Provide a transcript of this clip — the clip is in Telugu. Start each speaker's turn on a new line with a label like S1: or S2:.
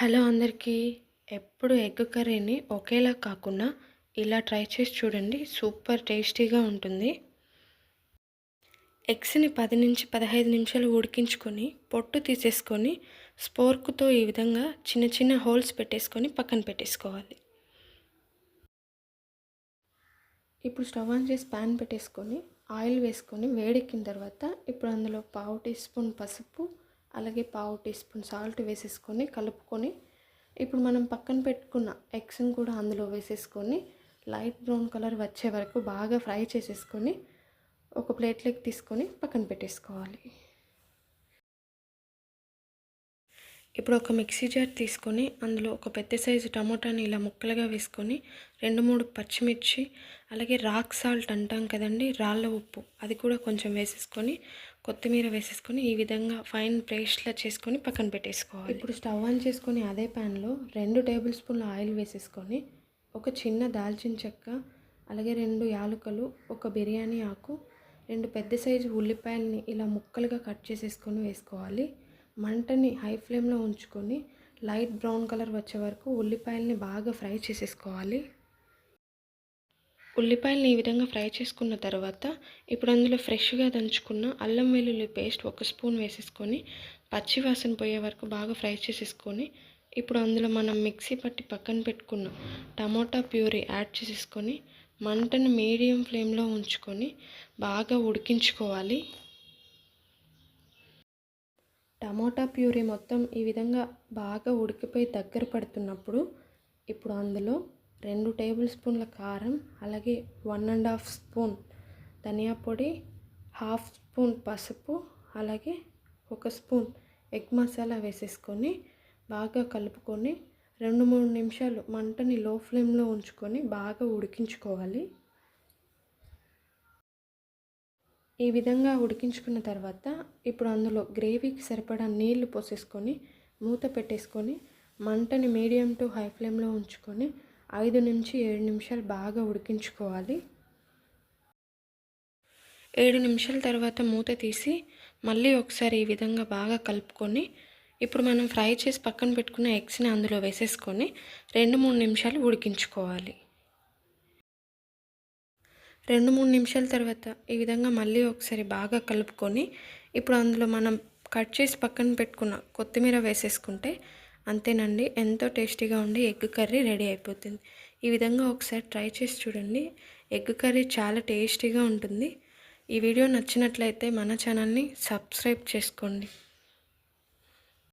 S1: హలో అందరికీ ఎప్పుడు ఎగ్ కర్రీని ఒకేలా కాకుండా ఇలా ట్రై చేసి చూడండి సూపర్ టేస్టీగా ఉంటుంది. ఎగ్స్ని పది నుంచి పదహైదు నిమిషాలు ఉడికించుకొని పొట్టు తీసేసుకొని స్పోర్క్తో ఈ విధంగా చిన్న చిన్న హోల్స్ పెట్టేసుకొని పక్కన పెట్టేసుకోవాలి. ఇప్పుడు స్టవ్ ఆన్ చేసి ప్యాన్ పెట్టేసుకొని ఆయిల్ వేసుకొని వేడెక్కిన తర్వాత ఇప్పుడు అందులో పావు టీ స్పూన్ పసుపు అలాగే పావు టీ స్పూన్ సాల్ట్ వేసేసుకొని కలుపుకొని ఇప్పుడు మనం పక్కన పెట్టుకున్న ఎగ్స్ని కూడా అందులో వేసేసుకొని లైట్ బ్రౌన్ కలర్ వచ్చే వరకు బాగా ఫ్రై చేసేసుకొని ఒక ప్లేట్లోకి తీసుకొని పక్కన పెట్టేసుకోవాలి. ఇప్పుడు ఒక మిక్సీ జార్ తీసుకొని అందులో ఒక పెద్ద సైజు టమోటాని ఇలా ముక్కలుగా వేసుకొని రెండు మూడు పచ్చిమిర్చి అలాగే రాక్ సాల్ట్ అంటాం కదండి రాళ్ళ ఉప్పు అది కూడా కొంచెం వేసేసుకొని కొత్తిమీర వేసేసుకొని ఈ విధంగా ఫైన్ పేస్ట్లా చేసుకొని పక్కన పెట్టేసుకోవాలి. ఇప్పుడు స్టవ్ ఆన్ చేసుకొని అదే ప్యాన్లో రెండు టేబుల్ స్పూన్ల ఆయిల్ వేసేసుకొని ఒక చిన్న దాల్చిన చెక్క అలాగే రెండు యాలకులు ఒక బిర్యానీ ఆకు రెండు పెద్ద సైజు ఉల్లిపాయలని ఇలా ముక్కలుగా కట్ చేసేసుకొని వేసుకోవాలి. మంటని హై ఫ్లేమ్లో ఉంచుకొని లైట్ బ్రౌన్ కలర్ వచ్చే వరకు ఉల్లిపాయలని బాగా ఫ్రై చేసేసుకోవాలి. ఉల్లిపాయలను ఈ విధంగా ఫ్రై చేసుకున్న తర్వాత ఇప్పుడు అందులో ఫ్రెష్గా దంచుకున్న అల్లం వెల్లుల్లి పేస్ట్ ఒక స్పూన్ వేసేసుకొని పచ్చి వాసన పోయే వరకు బాగా ఫ్రై చేసేసుకొని ఇప్పుడు అందులో మనం మిక్సీ పట్టి పక్కన పెట్టుకున్న టమోటా ప్యూరీ యాడ్ చేసేసుకొని మంటను మీడియం ఫ్లేమ్లో ఉంచుకొని బాగా ఉడికించుకోవాలి. టమోటా ప్యూరీ మొత్తం ఈ విధంగా బాగా ఉడికిపోయి దగ్గర పడుతున్నప్పుడు ఇప్పుడు అందులో రెండు టేబుల్ స్పూన్ల కారం అలాగే వన్ అండ్ హాఫ్ స్పూన్ ధనియా పొడి హాఫ్ స్పూన్ పసుపు అలాగే ఒక స్పూన్ ఎగ్ మసాలా వేసేసుకొని బాగా కలుపుకొని రెండు మూడు నిమిషాలు మంటని లో ఫ్లేమ్లో ఉంచుకొని బాగా ఉడికించుకోవాలి. ఈ విధంగా ఉడికించుకున్న తర్వాత ఇప్పుడు అందులో గ్రేవీకి సరిపడా నీళ్ళు పోసేసుకొని మూత పెట్టేసుకొని మంటని మీడియం టు హై ఫ్లేమ్లో ఉంచుకొని ఐదు నుంచి ఏడు నిమిషాలు బాగా ఉడికించుకోవాలి. ఏడు నిమిషాల తర్వాత మూత తీసి మళ్ళీ ఒకసారి ఈ విధంగా బాగా కలుపుకొని ఇప్పుడు మనం ఫ్రై చేసి పక్కన పెట్టుకున్న ఎగ్స్ని అందులో వేసేసుకొని రెండు మూడు నిమిషాలు ఉడికించుకోవాలి. రెండు మూడు నిమిషాల తర్వాత ఈ విధంగా మళ్ళీ ఒకసారి బాగా కలుపుకొని ఇప్పుడు అందులో మనం కట్ చేసి పక్కన పెట్టుకున్న కొత్తిమీర వేసేసుకుంటే అంతేనండి. ఎంతో టేస్టీగా ఉండి ఎగ్ కర్రీ రెడీ అయిపోతుంది. ఈ విధంగా ఒకసారి ట్రై చేసి చూడండి. ఎగ్ కర్రీ చాలా టేస్టీగా ఉంటుంది. ఈ వీడియో నచ్చినట్లయితే మన ఛానల్ని సబ్స్క్రైబ్ చేసుకోండి.